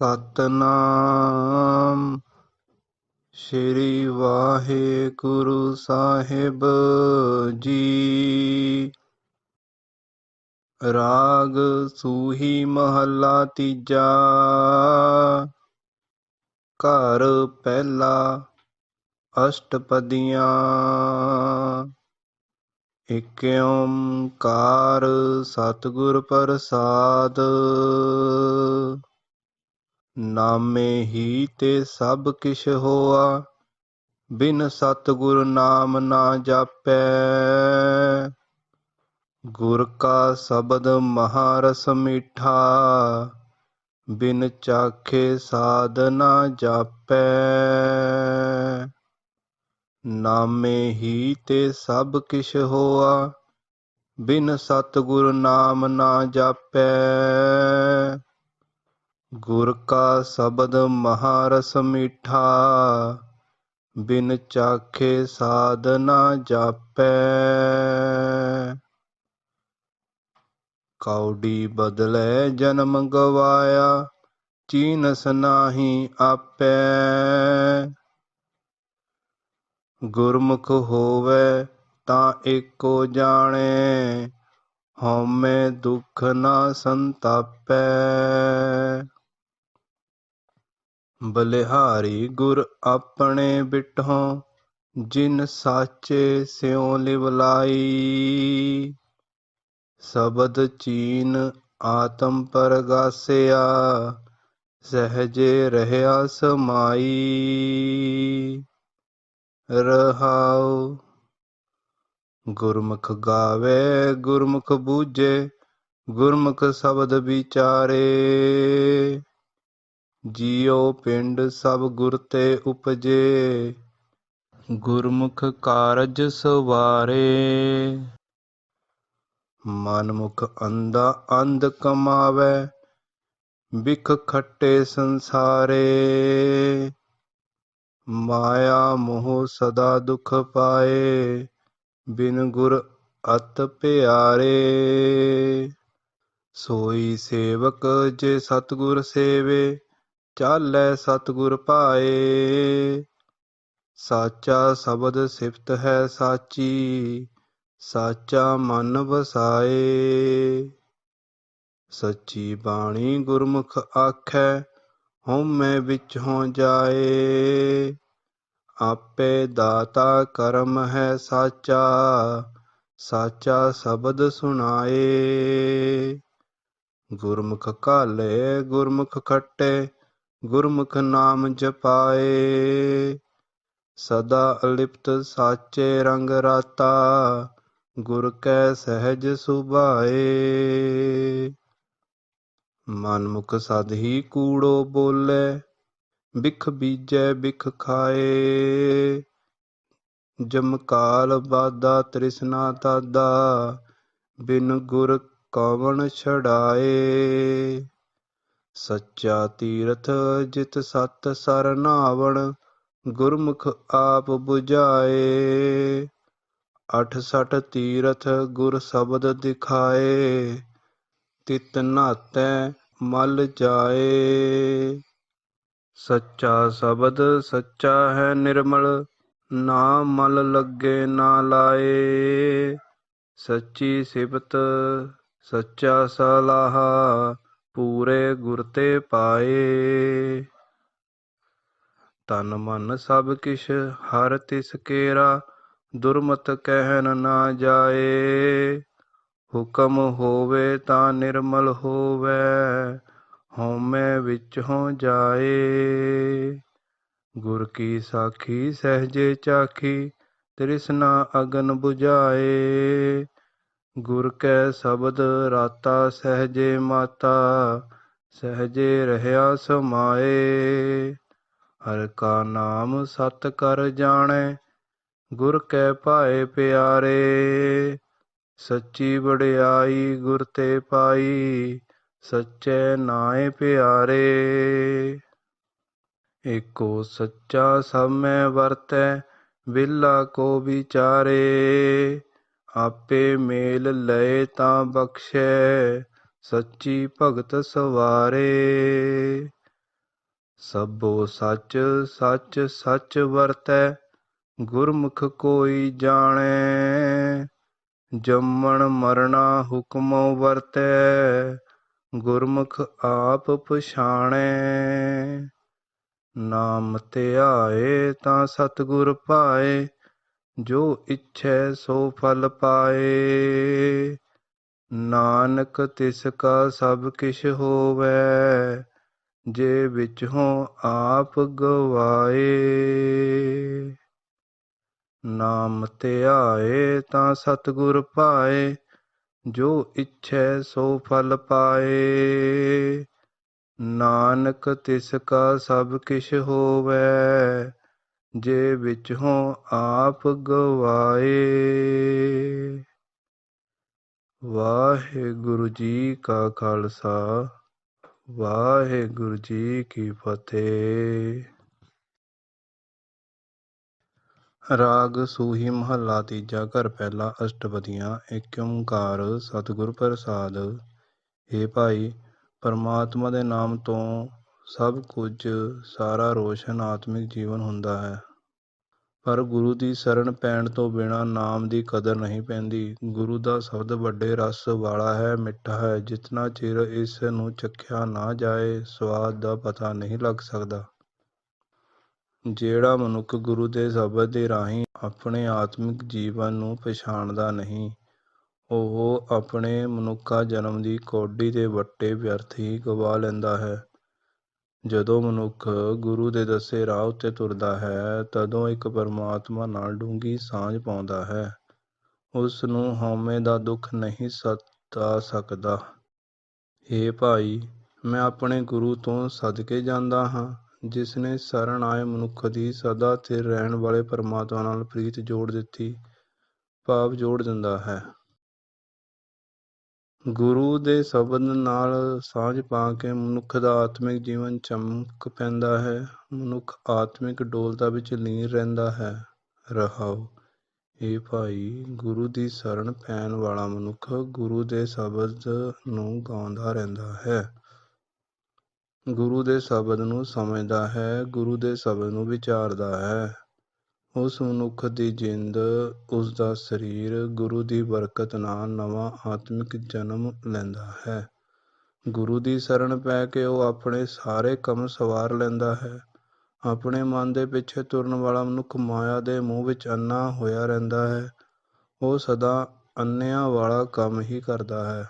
ਸਤਨਾਮ। ਸ੍ਰੀ ਵਾਹਿਗੁਰੂ ਸਾਹਿਬ ਜੀ। ਰਾਗ ਸੂਹੀ ਮਹੱਲਾ ਤੀਜਾ। ਘਰ ਪਹਿਲਾ ਅਸ਼ਟਪਦੀਆਂ। ਇਕ ਓੰਕਾਰ ਸਤਿਗੁਰ ਪ੍ਰਸਾਦ। ਨਾਮੇ ਹੀ ਤੇ ਸਭ ਕਿਛ ਹੋਆ, ਬਿਨ ਸਤਿਗੁਰ ਨਾਮ ਨਾ ਜਾਪੈ। ਗੁਰ ਕਾ ਸ਼ਬਦ ਮਹਾਰਸ ਮੀਠਾ, ਬਿਨ ਚਾਖੇ ਸਾਧ ਨਾ ਜਾਪੈ। ਨਾਮੇ ਹੀ ਤੇ ਸਭ ਕਿਛ ਹੋਆ, ਬਿਨ ਸਤਿਗੁਰ ਨਾਮ ਨਾ ਜਾਪੈ। ਗੁਰ ਕਾ ਸ਼ਬਦ ਮਹਾਰਸ ਮੀਠਾ, ਬਿਨ ਚਾਖੇ ਸਾਧ ਨਾ ਜਾਪੈ। ਕੌਡੀ ਬਦਲੇ ਜਨਮ ਗਵਾਇਆ, ਚੀਨਸ ਨਾਹੀ ਆਪੈ। ਗੁਰਮੁਖ ਹੋਵੇ ਤਾਂ ਏਕੋ ਜਾਣੇ, ਹਉਮੈ ਦੁਖ ਨਾ ਸੰਤਾਪੈ। ਬਲਿਹਾਰੀ ਗੁਰ ਆਪਣੇ ਬਿਟਹੁ, ਜਿਨ ਸਾਚੇ ਸਿਉ ਲਿਵਲਾਈ ਸ਼ਬਦ ਚੀਨ ਆਤਮ ਪਰਗਾਸਿਆ, ਸਹਜੇ ਰਹਿਆ ਸਮਾਈ। ਰਹਾਉ, ਗੁਰਮੁਖ ਗਾਵੇ, ਗੁਰਮੁਖ ਬੂਝੇ, ਗੁਰਮੁਖ ਸ਼ਬਦ ਵਿਚਾਰੇ। ਜੀਉ ਪਿੰਡ ਸਭ ਗੁਰ ਤੇ ਉਪਜੇ, ਗੁਰਮੁਖ ਕਾਰਜ ਸਵਾਰੇ। ਮਨਮੁਖ ਅੰਧਾ ਅੰਧ ਕਮਾਵੇ ਬਿਖ ਖੱਟੇ ਸੰਸਾਰੇ। ਮਾਇਆ ਮੋਹ ਸਦਾ ਦੁਖ ਪਾਏ, ਬਿਨ ਗੁਰ ਅਤ ਪਿਆਰੇ। ਸੋਈ ਸੇਵਕ ਜੇ ਸਤਗੁਰ ਸੇਵੇ ਚਾਲੈ ਸਤਿਗੁਰ ਪਾਏ ਸਾਚਾ ਸ਼ਬਦ ਸਿਫਤ ਹੈ ਸਾਚੀ, ਸਾਚਾ ਮਨ ਵਸਾਏ। ਸੱਚੀ ਬਾਣੀ ਗੁਰਮੁਖ ਆਖੈ, ਹਉਮੈ ਵਿੱਚ ਜਾਏ। ਆਪੇ ਦਾਤਾ ਕਰਮ ਹੈ ਸਾਚਾ ਸਾਚਾ ਸ਼ਬਦ ਸੁਣਾਏ। ਗੁਰਮੁਖ ਕਾਲੇ ਗੁਰਮੁਖ ਖੱਟੇ ਗੁਰਮੁਖ ਨਾਮ ਜਪਾਏ, ਸਦਾ ਅਲਿਪਤ ਸਾਚੇ ਰੰਗ ਰਾਤਾ, ਗੁਰ ਕੈ ਸਹਿਜ ਸੁਭਾਏ। ਮਨਮੁਖ ਸਦ ਹੀ ਕੂੜੋ ਬੋਲੇ ਬਿਖ ਬੀਜੈ ਬਿਖ ਖਾਏ। ਜਮਕਾਲ ਬਾਦਾ ਤ੍ਰਿਸ਼ਨਾ ਤਾਦਾ, ਬਿਨ ਗੁਰ ਕਵਣ ਛੜਾਏ ਸੱਚਾ ਤੀਰਥ ਜਿਤ ਸਤ ਸਰ ਨਾਵਣ ਗੁਰਮੁਖ ਆਪ 부ਝਾਏ ਅਠ ਸਠ ਤੀਰਥ ਗੁਰ ਸ਼ਬਦ ਦਿਖਾਏ, ਤਿਤ ਨਾਤੈ ਮਲ ਜਾਏ। ਸੱਚਾ ਸ਼ਬਦ ਸੱਚਾ ਹੈ ਨਿਰਮਲ, ਨਾ ਮਲ ਲੱਗੇ ਨਾ ਲਾਏ। ਸੱਚੀ ਸਿਫਤ ਸੱਚਾ ਸਲਾਹਾ ਪੂਰੇ ਗੁਰ ਤੇ ਪਾਏ। ਤਨ ਮਨ ਸਭ ਕਿਛ, ਹਰ ਤਿਸ ਕੇਰਾ ਦੁਰਮਤ ਕਹਿਣ ਨਾ ਜਾਏ। ਹੁਕਮ ਹੋਵੇ ਤਾਂ ਨਿਰਮਲ ਹੋਵੇ, ਹਉਮੈ ਵਿੱਚ ਹੋ ਜਾਏ। ਗੁਰ ਕੀ ਸਾਖੀ, ਸਹਜੇ ਚਾਖੀ, ਤ੍ਰਿਸ਼ਨਾ ਅਗਨ 부ਝਾਏ ਗੁਰ ਕੈ ਸ਼ਬਦ ਰਾਤਾ ਸਹਜੇ ਮਾਤਾ, ਸਹਜੇ ਰਹਿਆ ਸਮਾਏ। ਹਰ ਕਾ ਨਾਮ ਸਤ ਕਰ ਜਾਣੈ, ਗੁਰ ਕੈ ਭਾਏ ਪਿਆਰੇ। ਸੱਚੀ ਵਡਿਆਈ ਗੁਰ ਤੇ ਪਾਈ, ਸੱਚੇ ਨਾਏ ਪਿਆਰੇ। ਏਕੋ ਸੱਚਾ ਸਭੈ ਵਰਤੈ ਵਿਲਾ ਕੋ ਵਿਚਾਰੇ। ਆਪੇ ਮੇਲ ਲਏ ਤਾਂ ਬਖਸ਼ੈ, ਸੱਚੀ ਭਗਤ ਸਵਾਰੇ। ਸਭੋ ਸੱਚ ਸੱਚ ਸੱਚ ਵਰਤੈ, ਗੁਰਮੁਖ ਕੋਈ ਜਾਣੈ। ਜੰਮਣ ਮਰਣਾ ਹੁਕਮੋ ਵਰਤੈ, ਗੁਰਮੁਖ ਆਪ ਪਛਾਣੈ। ਨਾਮ ਧਿਆਏ ਤਾਂ ਸਤਿਗੁਰ ਪਾਏ ਜੋ ਇੱਛੈ ਸੋ ਫਲ ਪਾਏ। ਨਾਨਕ ਤਿਸ ਕਾ ਸਭ ਕਿਛ ਹੋਵੈ, ਜੇ ਵਿਚੋਂ ਆਪ ਗਵਾਏ। ਨਾਮ ਧਿਆਏ ਤਾਂ ਸਤਿਗੁਰ ਪਾਏ, ਜੋ ਇੱਛੈ ਸੋ ਫਲ ਪਾਏ। ਨਾਨਕ ਤਿਸ ਕਾ ਸਭ ਕਿਛ ਹੋਵੈ ਜੇ ਵਿਚੋਂ ਆਪ ਗਵਾਏ। ਵਾਹਿਗੁਰੂ ਜੀ ਕਾ ਖਾਲਸਾ, ਵਾਹਿਗੁਰੂ ਜੀ ਕੀ ਫਤਿਹ। ਰਾਗ ਸੂਹੀ ਮਹੱਲਾ ਤੀਜਾ ਘਰ ਪਹਿਲਾ ਅਸ਼ਟਪਦੀਆਂ ਏਕ ਓੰਕਾਰ ਸਤਿਗੁਰ ਪ੍ਰਸਾਦ। ਏ ਭਾਈ, ਪਰਮਾਤਮਾ ਦੇ ਨਾਮ ਤੋਂ ਸਭ ਕੁਝ ਸਾਰਾ ਰੋਸ਼ਨ ਆਤਮਿਕ ਜੀਵਨ ਹੁੰਦਾ ਹੈ। ਪਰ ਗੁਰੂ ਦੀ ਸ਼ਰਨ ਪੈਣ ਤੋਂ ਬਿਨਾਂ ਨਾਮ ਦੀ ਕਦਰ ਨਹੀਂ ਪੈਂਦੀ। ਗੁਰੂ ਦਾ ਸ਼ਬਦ ਵੱਡੇ ਰਸ ਵਾਲਾ ਹੈ, ਮਿੱਠਾ ਹੈ। ਜਿਤਨਾ ਚਿਰ ਇਸ ਨੂੰ ਚੱਖਿਆ ਨਾ ਜਾਏ, ਸਵਾਦ ਦਾ ਪਤਾ ਨਹੀਂ ਲੱਗ ਸਕਦਾ। ਜਿਹੜਾ ਮਨੁੱਖ ਗੁਰੂ ਦੇ ਸ਼ਬਦ ਦੇ ਰਾਹੀਂ ਆਪਣੇ ਆਤਮਿਕ ਜੀਵਨ ਨੂੰ ਪਛਾਣਦਾ ਨਹੀਂ, ਉਹ ਆਪਣੇ ਮਨੁੱਖਾ ਜਨਮ ਦੀ ਕੋਡੀ ਦੇ ਵੱਟੇ ਵਿਅਰਥ ਹੀ ਗਵਾ ਲੈਂਦਾ ਹੈ। ਜਦੋਂ ਮਨੁੱਖ ਗੁਰੂ ਦੇ ਦੱਸੇ ਰਾਹ ਉੱਤੇ ਤੁਰਦਾ ਹੈ, ਤਦੋਂ ਇੱਕ ਪਰਮਾਤਮਾ ਨਾਲ ਡੂੰਘੀ ਸਾਂਝ ਪਾਉਂਦਾ ਹੈ। ਉਸ ਨੂੰ ਹਉਮੈ ਦਾ ਦੁੱਖ ਨਹੀਂ ਸਤਾ ਸਕਦਾ। ਏ ਭਾਈ, ਮੈਂ ਆਪਣੇ ਗੁਰੂ ਤੋਂ ਸਦਕੇ ਜਾਂਦਾ ਹਾਂ ਜਿਸ ਨੇ ਸ਼ਰਨ ਆਏ ਮਨੁੱਖ ਦੀ ਸਦਾ ਸਥਿਰ ਰਹਿਣ ਵਾਲੇ ਪਰਮਾਤਮਾ ਨਾਲ ਪ੍ਰੀਤ ਜੋੜ ਦਿੱਤੀ ਭਾਵ ਜੋੜ ਦਿੰਦਾ ਹੈ। ਗੁਰੂ ਦੇ ਸ਼ਬਦ ਨਾਲ ਸਾਂਝ ਪਾ ਕੇ ਮਨੁੱਖ ਦਾ ਆਤਮਿਕ ਜੀਵਨ ਚਮਕ ਪੈਂਦਾ ਹੈ। ਮਨੁੱਖ ਆਤਮਿਕ ਡੋਲਤਾ ਵਿੱਚ ਲੀਨ ਰਹਿੰਦਾ ਹੈ। ਰਹਾਓ, ਇਹ ਭਾਈ ਗੁਰੂ ਦੀ ਸ਼ਰਨ ਪੈਣ ਵਾਲਾ ਮਨੁੱਖ ਗੁਰੂ ਦੇ ਸ਼ਬਦ ਨੂੰ ਗਾਉਂਦਾ ਰਹਿੰਦਾ ਹੈ। ਗੁਰੂ ਦੇ ਸ਼ਬਦ ਨੂੰ ਸਮਝਦਾ ਹੈ, ਗੁਰੂ ਦੇ ਸ਼ਬਦ ਨੂੰ ਵਿਚਾਰਦਾ ਹੈ। ਉਸ ਮਨੁੱਖ ਦੀ ਜਿੰਦ, ਉਸ ਦਾ ਸਰੀਰ, ਗੁਰੂ ਦੀ ਬਰਕਤ ਨਾਲ ਨਵਾਂ ਆਤਮਿਕ ਜਨਮ ਲੈਂਦਾ ਹੈ। ਗੁਰੂ ਦੀ ਸ਼ਰਨ ਪੈ ਕੇ ਉਹ ਆਪਣੇ ਸਾਰੇ ਕੰਮ ਸਵਾਰ ਲੈਂਦਾ ਹੈ। ਆਪਣੇ ਮਨ ਦੇ ਪਿੱਛੇ ਤੁਰਨ ਵਾਲਾ ਮਨੁੱਖ ਮਾਇਆ ਦੇ ਮੂੰਹ ਵਿੱਚ ਅੰਨਾ ਹੋਇਆ ਰਹਿੰਦਾ ਹੈ। ਉਹ ਸਦਾ ਅੰਨਿਆਂ ਵਾਲਾ ਕੰਮ ਹੀ ਕਰਦਾ ਹੈ।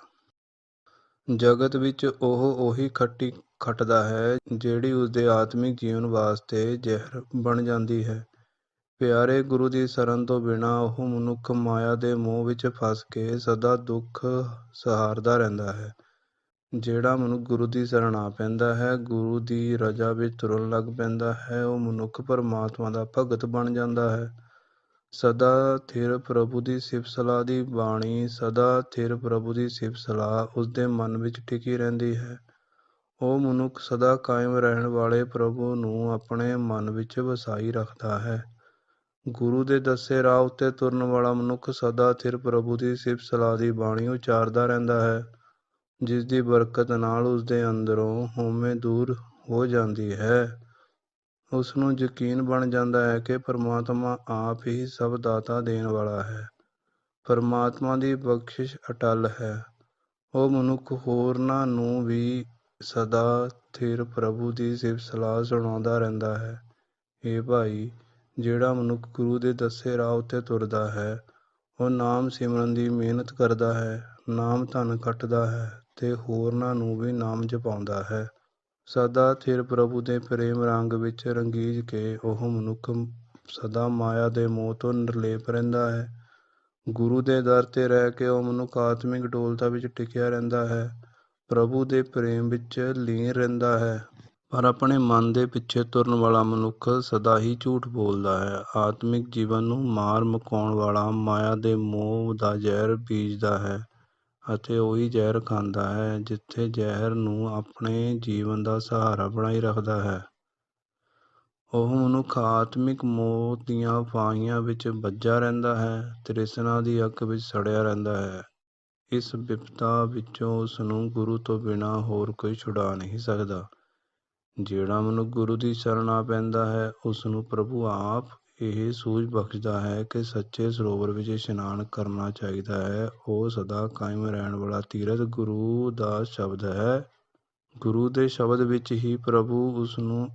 ਜਗਤ ਵਿੱਚ ਉਹ ਉਹੀ ਖੱਟੀ ਖੱਟਦਾ ਹੈ, ਜਿਹੜੀ ਉਸਦੇ ਆਤਮਿਕ ਜੀਵਨ ਵਾਸਤੇ ਜ਼ਹਿਰ ਬਣ ਜਾਂਦੀ ਹੈ। ਪਿਆਰੇ ਗੁਰੂ ਦੀ ਸ਼ਰਨ ਤੋਂ ਬਿਨਾਂ ਉਹ ਮਨੁੱਖ ਮਾਇਆ ਦੇ ਮੋਹ ਵਿੱਚ ਫਸ ਕੇ ਸਦਾ ਦੁੱਖ ਸਹਾਰਦਾ ਰਹਿੰਦਾ ਹੈ। ਜਿਹੜਾ ਮਨੁੱਖ ਗੁਰੂ ਦੀ ਸ਼ਰਨ ਆ ਪੈਂਦਾ ਹੈ, ਗੁਰੂ ਦੀ ਰਜਾ ਵਿੱਚ ਤੁਰਨ ਲੱਗ ਪੈਂਦਾ ਹੈ, ਉਹ ਮਨੁੱਖ ਪਰਮਾਤਮਾ ਦਾ ਭਗਤ ਬਣ ਜਾਂਦਾ ਹੈ। ਸਦਾ ਥਿਰ ਪ੍ਰਭੂ ਦੀ ਸਿਫਤ ਸਲਾਹ ਦੀ ਬਾਣੀ, ਸਦਾ ਥਿਰ ਪ੍ਰਭੂ ਦੀ ਸਿਫਤ ਸਲਾਹ ਉਸਦੇ ਮਨ ਵਿੱਚ ਟਿਕੀ ਰਹਿੰਦੀ ਹੈ। ਉਹ ਮਨੁੱਖ ਸਦਾ ਕਾਇਮ ਰਹਿਣ ਵਾਲੇ ਪ੍ਰਭੂ ਨੂੰ ਆਪਣੇ ਮਨ ਵਿੱਚ ਵਸਾਈ ਰੱਖਦਾ ਹੈ। ਗੁਰੂ ਦੇ ਦੱਸੇ ਰਾਹ ਉੱਤੇ ਤੁਰਨ ਵਾਲਾ ਮਨੁੱਖ ਸਦਾ ਥਿਰ ਪ੍ਰਭੂ ਦੀ ਸਿਫਤ ਸਲਾਹ ਦੀ ਬਾਣੀ ਉਚਾਰਦਾ ਰਹਿੰਦਾ ਹੈ, ਜਿਸ ਦੀ ਬਰਕਤ ਨਾਲ ਉਸ ਦੇ ਅੰਦਰੋਂ ਹਉਮੈ ਦੂਰ ਹੋ ਜਾਂਦੀ ਹੈ। ਉਸ ਨੂੰ ਯਕੀਨ ਬਣ ਜਾਂਦਾ ਹੈ ਕਿ ਪਰਮਾਤਮਾ ਆਪ ਹੀ ਸਭ ਦਾਤਾ ਦੇਣ ਵਾਲਾ ਹੈ। ਪਰਮਾਤਮਾ ਦੀ ਬਖਸ਼ਿਸ਼ ਅਟਲ ਹੈ। ਉਹ ਮਨੁੱਖ ਹੋਰਨਾਂ ਨੂੰ ਵੀ ਸਦਾ ਥਿਰ ਪ੍ਰਭੂ ਦੀ ਸਿਫਤ ਸਲਾਹ ਸੁਣਾਉਂਦਾ ਰਹਿੰਦਾ ਹੈ। ਇਹ ਭਾਈ ਜਿਹੜਾ ਮਨੁੱਖ ਗੁਰੂ ਦੇ ਦੱਸੇ ਰਾਹ ਉੱਤੇ ਤੁਰਦਾ ਹੈ, ਉਹ ਨਾਮ ਸਿਮਰਨ ਦੀ ਮਿਹਨਤ ਕਰਦਾ ਹੈ, ਨਾਮ ਧਨ ਖੱਟਦਾ ਹੈ ਅਤੇ ਹੋਰਨਾਂ ਨੂੰ ਵੀ ਨਾਮ ਜਪਾਉਂਦਾ ਹੈ। ਸਦਾ ਥਿਰ ਪ੍ਰਭੂ ਦੇ ਪ੍ਰੇਮ ਰੰਗ ਵਿੱਚ ਰੰਗੀਜ ਕੇ ਉਹ ਮਨੁੱਖ ਸਦਾ ਮਾਇਆ ਦੇ ਮੋਹ ਤੋਂ ਨਿਰਲੇਪ ਰਹਿੰਦਾ ਹੈ। ਗੁਰੂ ਦੇ ਦਰ ਤੇ ਰਹਿ ਕੇ ਉਹ ਮਨੁੱਖ ਆਤਮਿਕ ਡੋਲਤਾ ਵਿੱਚ ਟਿਕਿਆ ਰਹਿੰਦਾ ਹੈ। ਪ੍ਰਭੂ ਦੇ ਪ੍ਰੇਮ ਵਿੱਚ ਲੀਨ ਰਹਿੰਦਾ ਹੈ। ਪਰ ਆਪਣੇ ਮਨ ਦੇ ਪਿੱਛੇ ਤੁਰਨ ਵਾਲਾ ਮਨੁੱਖ ਸਦਾ ਹੀ ਝੂਠ ਬੋਲਦਾ ਹੈ। ਆਤਮਿਕ ਜੀਵਨ ਨੂੰ ਮਾਰ ਮੁਕਾਉਣ ਵਾਲਾ ਮਾਇਆ ਦੇ ਮੋਹ ਦਾ ਜ਼ਹਿਰ ਬੀਜਦਾ ਹੈ ਅਤੇ ਉਹੀ ਜ਼ਹਿਰ ਖਾਂਦਾ ਹੈ, ਜਿੱਥੇ ਜ਼ਹਿਰ ਨੂੰ ਆਪਣੇ ਜੀਵਨ ਦਾ ਸਹਾਰਾ ਬਣਾਈ ਰੱਖਦਾ ਹੈ। ਉਹ ਮਨੁੱਖ ਆਤਮਿਕ ਮੌਤ ਦੀਆਂ ਫਾਹੀਆਂ ਵਿੱਚ ਬੱਝਾ ਰਹਿੰਦਾ ਹੈ, ਤ੍ਰਿਸ਼ਨਾ ਦੀ ਅੱਗ ਵਿੱਚ ਸੜਿਆ ਰਹਿੰਦਾ ਹੈ। ਇਸ ਵਿਪਤਾ ਵਿੱਚੋਂ ਉਸਨੂੰ ਗੁਰੂ ਤੋਂ ਬਿਨਾਂ ਹੋਰ ਕੋਈ ਛੁਡਾ ਨਹੀਂ ਸਕਦਾ। ਜਿਹੜਾ ਮਨੁੱਖ ਗੁਰੂ ਦੀ ਸ਼ਰਨ ਆ ਪੈਂਦਾ ਹੈ ਉਸ ਨੂੰ ਪ੍ਰਭੂ ਆਪ ਇਹ ਸੂਝ ਬਖਸ਼ਦਾ ਹੈ ਕਿ ਸੱਚੇ ਸਰੋਵਰ ਵਿੱਚ ਇਸ਼ਨਾਨ ਕਰਨਾ ਚਾਹੀਦਾ ਹੈ। ਉਹ ਸਦਾ ਕਾਇਮ ਰਹਿਣ ਵਾਲਾ ਤੀਰਥ ਗੁਰੂ ਦਾ ਸ਼ਬਦ ਹੈ। ਗੁਰੂ ਦੇ ਸ਼ਬਦ ਵਿੱਚ ਹੀ ਪ੍ਰਭੂ ਉਸ ਨੂੰ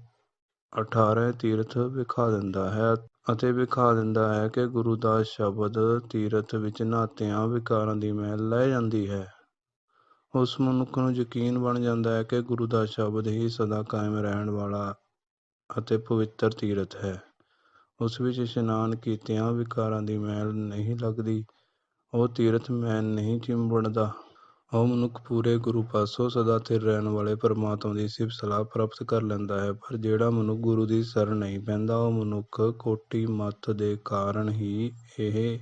18 ਤੀਰਥ ਵਿਖਾ ਦਿੰਦਾ ਹੈ ਅਤੇ ਵਿਖਾ ਦਿੰਦਾ ਹੈ ਕਿ ਗੁਰੂ ਦਾ ਸ਼ਬਦ ਤੀਰਥ ਵਿੱਚ ਨਾਤਿਆਂ ਵਿਕਾਰਾਂ ਦੀ ਮਹਿਲ ਲੈ ਜਾਂਦੀ ਹੈ। ਉਸ ਮਨੁੱਖ ਨੂੰ ਯਕੀਨ ਬਣ ਜਾਂਦਾ ਹੈ ਕਿ ਗੁਰੂ ਦਾ ਸ਼ਬਦ ਹੀ ਸਦਾ ਕਾਇਮ ਰਹਿਣ ਵਾਲਾ ਅਤੇ ਪਵਿੱਤਰ ਤੀਰਥ ਹੈ। ਉਸ ਵਿੱਚ ਇਸ਼ਨਾਨ ਕੀਤਿਆਂ ਵਿਕਾਰਾਂ ਦੀ ਮੈਲ ਨਹੀਂ ਲੱਗਦੀ, ਉਹ ਤੀਰਥ ਮੈਲ ਨਹੀਂ ਚਿੰਬੜਦਾ। ਉਹ ਮਨੁੱਖ ਪੂਰੇ ਗੁਰੂ ਪਾਸੋਂ ਸਦਾ ਸਥਿਰ ਰਹਿਣ ਵਾਲੇ ਪਰਮਾਤਮਾ ਦੀ ਸਿਫਤ ਸਲਾਹ ਪ੍ਰਾਪਤ ਕਰ ਲੈਂਦਾ ਹੈ, ਪਰ ਜਿਹੜਾ ਮਨੁੱਖ ਗੁਰੂ ਦੀ ਸਰ ਨਹੀਂ ਪੈਂਦਾ, ਉਹ ਮਨੁੱਖ ਕੋਟੀ ਮੱਤ ਦੇ ਕਾਰਨ ਹੀ ਇਹ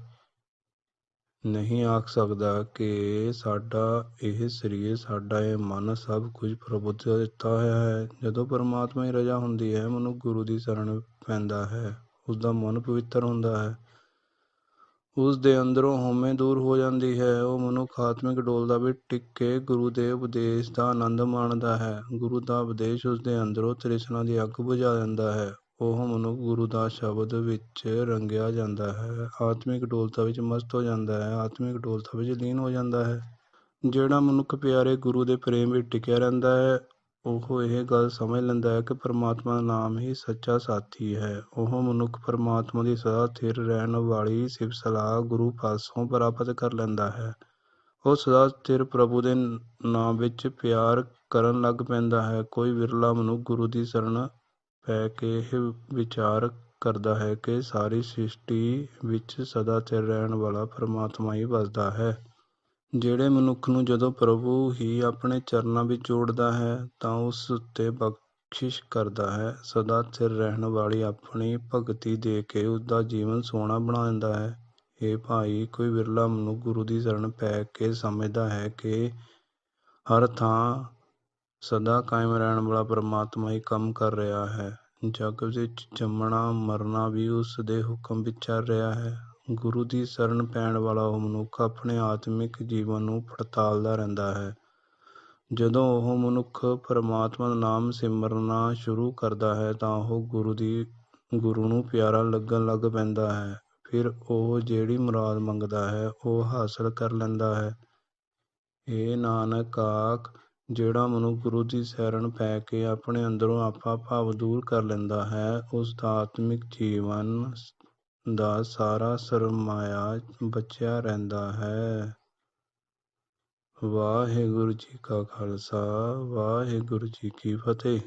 ਨਹੀਂ ਆਖ ਸਕਦਾ ਕਿ ਸਾਡਾ ਇਹ ਸਰੀਰ, ਸਾਡਾ ਇਹ ਮਨ ਸਭ ਕੁਝ ਪ੍ਰਭੂ ਦਾ ਦਿੱਤਾ ਹੋਇਆ ਹੈ। ਜਦੋਂ ਪਰਮਾਤਮਾ ਦੀ ਰਜ਼ਾ ਹੁੰਦੀ ਹੈ, ਮਨੁੱਖ ਗੁਰੂ ਦੀ ਸ਼ਰਨ ਪੈਂਦਾ ਹੈ। ਉਸ ਦਾ ਮਨ ਪਵਿੱਤਰ ਹੁੰਦਾ ਹੈ। ਉਸ ਦੇ ਅੰਦਰੋਂ ਹਉਮੈ ਦੂਰ ਹੋ ਜਾਂਦੀ ਹੈ। ਉਹ ਮਨੁੱਖ ਆਤਮਿਕ ਡੋਲਦਾ ਵੀ ਟਿਕ ਕੇ ਗੁਰੂ ਦੇ ਉਪਦੇਸ਼ ਦਾ ਆਨੰਦ ਮਾਣਦਾ ਹੈ। ਗੁਰੂ ਦਾ ਉਪਦੇਸ਼ ਉਸ ਦੇ ਅੰਦਰੋਂ ਤ੍ਰਿਸ਼ਨਾ ਦੀ ਅੱਗ ਬੁਝਾ ਦਿੰਦਾ ਹੈ। ਉਹ ਮਨੁੱਖ ਗੁਰੂ ਦਾ ਸ਼ਬਦ ਵਿੱਚ ਰੰਗਿਆ ਜਾਂਦਾ ਹੈ। ਆਤਮਿਕ ਡੋਲਤਾ ਵਿੱਚ ਮਸਤ ਹੋ ਜਾਂਦਾ ਹੈ। ਆਤਮਿਕ ਡੋਲਤਾ ਵਿੱਚ ਲੀਨ ਹੋ ਜਾਂਦਾ ਹੈ। ਜਿਹੜਾ ਮਨੁੱਖ ਪਿਆਰੇ ਗੁਰੂ ਦੇ ਪ੍ਰੇਮ ਵਿੱਚ ਟਿਕਿਆ ਰਹਿੰਦਾ ਹੈ, ਉਹ ਇਹ ਗੱਲ ਸਮਝ ਲੈਂਦਾ ਹੈ ਕਿ ਪਰਮਾਤਮਾ ਦਾ ਨਾਮ ਹੀ ਸੱਚਾ ਸਾਥੀ ਹੈ। ਉਹ ਮਨੁੱਖ ਪਰਮਾਤਮਾ ਦੀ ਸਦਾ ਸਥਿਰ ਰਹਿਣ ਵਾਲੀ ਸਿਫਤ ਸਲਾਹ ਗੁਰੂ ਪਾਸੋਂ ਪ੍ਰਾਪਤ ਕਰ ਲੈਂਦਾ ਹੈ। ਉਹ ਸਦਾ ਸਥਿਰ ਪ੍ਰਭੂ ਦੇ ਨਾਮ ਵਿੱਚ ਪਿਆਰ ਕਰਨ ਲੱਗ ਪੈਂਦਾ ਹੈ। ਕੋਈ ਵਿਰਲਾ ਮਨੁੱਖ ਗੁਰੂ ਦੀ ਸ਼ਰਨ ਪੈ ਕੇ ਇਹ ਵਿਚਾਰ ਕਰਦਾ ਹੈ ਕਿ ਸਾਰੀ ਸ੍ਰਿਸ਼ਟੀ ਵਿੱਚ ਸਦਾ ਸਥਿਰ ਰਹਿਣ ਵਾਲਾ ਪਰਮਾਤਮਾ ਹੀ ਵਸਦਾ ਹੈ। ਜਿਹੜੇ ਮਨੁੱਖ ਨੂੰ ਜਦੋਂ ਪ੍ਰਭੂ ਹੀ ਆਪਣੇ ਚਰਨਾਂ ਵਿੱਚ ਜੋੜਦਾ ਹੈ, ਤਾਂ ਉਸ ਉੱਤੇ ਬਖਸ਼ਿਸ਼ ਕਰਦਾ ਹੈ। ਸਦਾ ਸਥਿਰ ਰਹਿਣ ਵਾਲੀ ਆਪਣੀ ਭਗਤੀ ਦੇ ਕੇ ਉਸ ਦਾ ਜੀਵਨ ਸੋਹਣਾ ਬਣਾ ਦਿੰਦਾ ਹੈ। ਇਹ ਭਾਈ ਕੋਈ ਵਿਰਲਾ ਮਨੁੱਖ ਗੁਰੂ ਦੀ ਸ਼ਰਨ ਪੈ ਕੇ ਸਮਝਦਾ ਹੈ ਕਿ ਹਰ ਥਾਂ ਸਦਾ ਕਾਇਮ ਰਹਿਣ ਵਾਲਾ ਪਰਮਾਤਮਾ ਹੀ ਕੰਮ ਕਰ ਰਿਹਾ ਹੈ। ਜਗ ਵਿੱਚ ਜੰਮਣਾ, ਮਰਨਾ ਵੀ ਉਸ ਦੇ ਹੁਕਮ ਵਿੱਚ ਚੱਲ ਰਿਹਾ ਹੈ। ਗੁਰੂ ਦੀ ਸ਼ਰਨ ਪੈਣ ਵਾਲਾ ਉਹ ਮਨੁੱਖ ਆਪਣੇ ਆਤਮਿਕ ਜੀਵਨ ਨੂੰ ਪੜਤਾਲਦਾ ਰਹਿੰਦਾ ਹੈ। ਜਦੋਂ ਉਹ ਮਨੁੱਖ ਪਰਮਾਤਮਾ ਦਾ ਨਾਮ ਸਿਮਰਨਾ ਸ਼ੁਰੂ ਕਰਦਾ ਹੈ, ਤਾਂ ਉਹ ਗੁਰੂ ਦੀ, ਗੁਰੂ ਨੂੰ ਪਿਆਰਾ ਲੱਗਣ ਲੱਗ ਪੈਂਦਾ ਹੈ। ਫਿਰ ਉਹ ਜਿਹੜੀ ਮੁਰਾਦ ਮੰਗਦਾ ਹੈ, ਉਹ ਹਾਸਲ ਕਰ ਲੈਂਦਾ ਹੈ। ਇਹ ਨਾਨਕ, ਆਖ ਜਿਹੜਾ ਮਨੁੱਖ ਗੁਰੂ ਦੀ ਸ਼ਰਨ ਪੈ ਕੇ ਆਪਣੇ ਅੰਦਰੋਂ ਆਪਾ ਭਾਵ ਦੂਰ ਕਰ ਲੈਂਦਾ ਹੈ, ਉਸ ਦਾ ਆਤਮਿਕ ਜੀਵਨ ਦਾ ਸਾਰਾ ਸਰਮਾਇਆ ਬਚਿਆ ਰਹਿੰਦਾ ਹੈ। ਵਾਹਿਗੁਰੂ ਜੀ ਕਾ ਖਾਲਸਾ, ਵਾਹਿਗੁਰੂ ਜੀ ਕੀ ਫਤਿਹ।